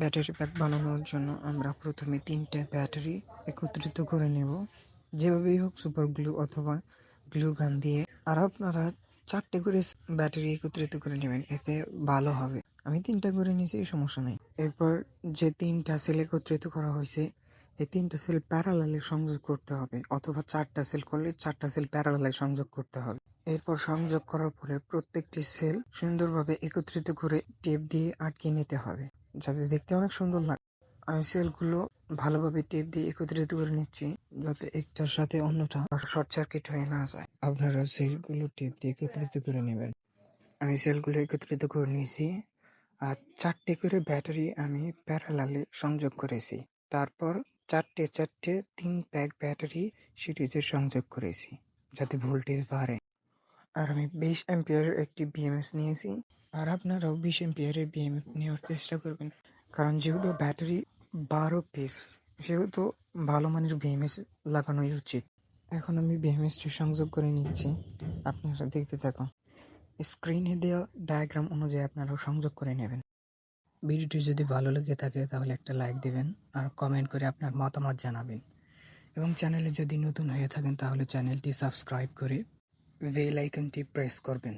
Battery pack বানানোর জন্য আমরা প্রথমে তিনটে ব্যাটারি একত্রিত করে নেব। যেভাবেই হোক সুপার গ্লু অথবা গ্লু গান দিয়ে। আর আপনারা চারটে করে ব্যাটারি একত্রিত করে নেবেন, এতে ভালো হবে। আমি তিনটা করে নিয়েছি সমস্যা নেই। এরপর যে তিনটা সেল একত্রিত করা হয়েছে, এই তিনটা সেল প্যারালালে সংযোগ করতে হবে, অথবা চারটা সেল করলে চারটা সেল প্যারালালে সংযোগ করতে হবে। এরপর সংযোগ করার পরে প্রত্যেকটি সেল সুন্দরভাবে একত্রিত করে টেপ দিয়ে আটকে নিতে হবে। যাতে দেখতে অনেক সুন্দর লাগে। আমি সেলগুলো ভালোভাবে টেপ দিয়ে একত্রিত করে নিচ্ছি, যাতে একটার সাথে অন্যটা শর্ট সার্কিট হয়ে না যায়। আপনারা সেলগুলো টেপ দিয়ে একত্রিত করে নেবেন। আমি সেলগুলো একত্রিত করে নিয়েছি, আর চারটে করে ব্যাটারি আমি প্যারালালে সংযোগ করেছি। তারপর চারটে চারটে তিন প্যাক ব্যাটারি সিরিজে সংযোগ করেছি, যাতে ভোল্টেজ বাড়ে। আর আমি বিশ অ্যাম্পিয়ারের একটি বিএমএস নিয়েছি। আর আপনারাও বিশ অ্যাম্পিয়ারের বিএমএস নেওয়ার চেষ্টা করবেন। কারণ যেহেতু ব্যাটারি বারো পিস সেহেতু ভালো মানের বিএমএস লাগানোই উচিত। এখন আমি বিএমএসটি সংযোগ করে নিচ্ছি। আপনারা দেখতে থাকুন। স্ক্রিনে দেওয়া ডায়াগ্রাম অনুযায়ী আপনারাও সংযোগ করে নেবেন। ভিডিওটি যদি ভালো লেগে থাকে, তাহলে একটা লাইক দেবেন আর কমেন্ট করে আপনার মতামত জানাবেন। এবং চ্যানেলে যদি নতুন হয়ে থাকেন, তাহলে চ্যানেলটি সাবস্ক্রাইব করে বেল আইকনটি প্রেস করবেন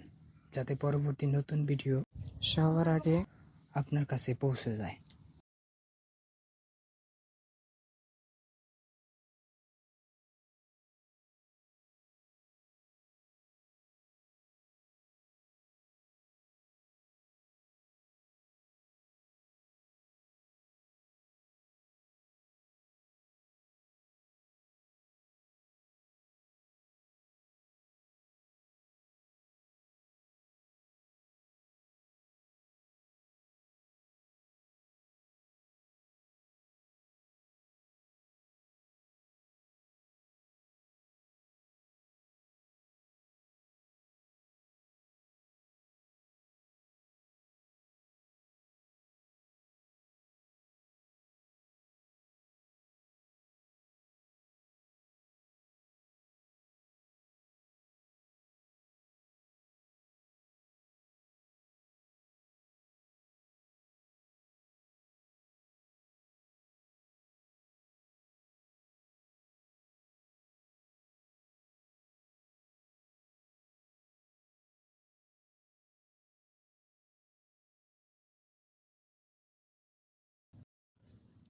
যাতে পরবর্তী নতুন ভিডিও সবার আগে আপনার কাছে পৌঁছে যায়।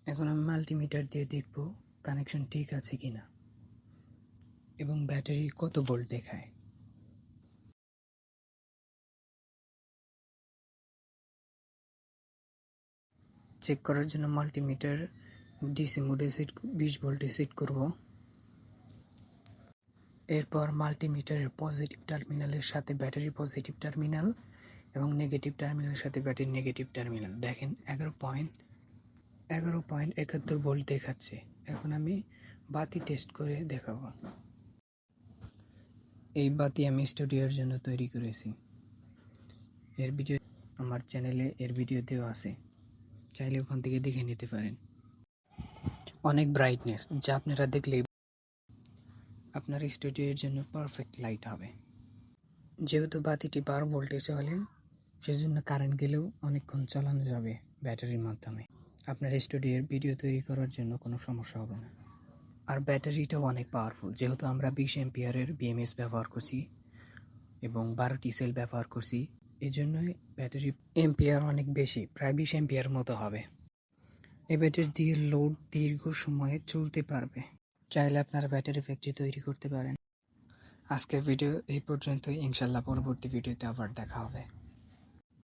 এখন আমি মাল্টিমিটার দিয়ে দেখব কানেকশন ঠিক আছে কি না এবং ব্যাটারি কত ভোল্ট দেখায়। চেক করার জন্য মাল্টিমিটার ডিসি মোডে সেট বিশ ভোল্টে সেট করব। এরপর মাল্টিমিটারের পজিটিভ টার্মিনালের সাথে ব্যাটারি পজিটিভ টার্মিনাল এবং নেগেটিভ টার্মিনালের সাথে ব্যাটারি নেগেটিভ টার্মিনাল দেখেন এগারো পয়েন্ট এগারো পয়েন্ট একাত্তর ভোল্ট দেখাচ্ছে। এখন আমি বাতি টেস্ট করে দেখাবো। এই বাতি আমি স্টুডিওর জন্য তৈরি করেছি। এর ভিডিও আমার চ্যানেলে এর ভিডিও দেওয়া আছে। চাইলে ওখান থেকে দেখে নিতে পারেন। অনেক ব্রাইটনেস যা আপনারা দেখলে আপনার স্টুডিওর জন্য পারফেক্ট লাইট হবে। যেহেতু বাতিটি বারো ভোল্টে চলে, সেজন্য কারেন্ট গেলেও অনেকক্ষণ চালানো যাবে ব্যাটারির মাধ্যমে। আপনার স্টুডিওর ভিডিও তৈরি করার জন্য কোনো সমস্যা হবে না। আর ব্যাটারিটাও অনেক পাওয়ারফুল যেহেতু আমরা বিশ এমপিয়ারের বিএমএস ব্যবহার করছি এবং বারোটি সেল ব্যবহার করছি এই জন্যই ব্যাটারি এমপিয়ার অনেক বেশি, প্রায় বিশ এমপিয়ার মতো হবে। এই ব্যাটারি দিয়ে লোড দীর্ঘ সময়ে চলতে পারবে। চাইলে আপনারা ব্যাটারি ফ্যাক্টরি তৈরি করতে পারেন। আজকের ভিডিও এই পর্যন্তই। ইনশাল্লাহ পরবর্তী ভিডিওতে আবার দেখা হবে।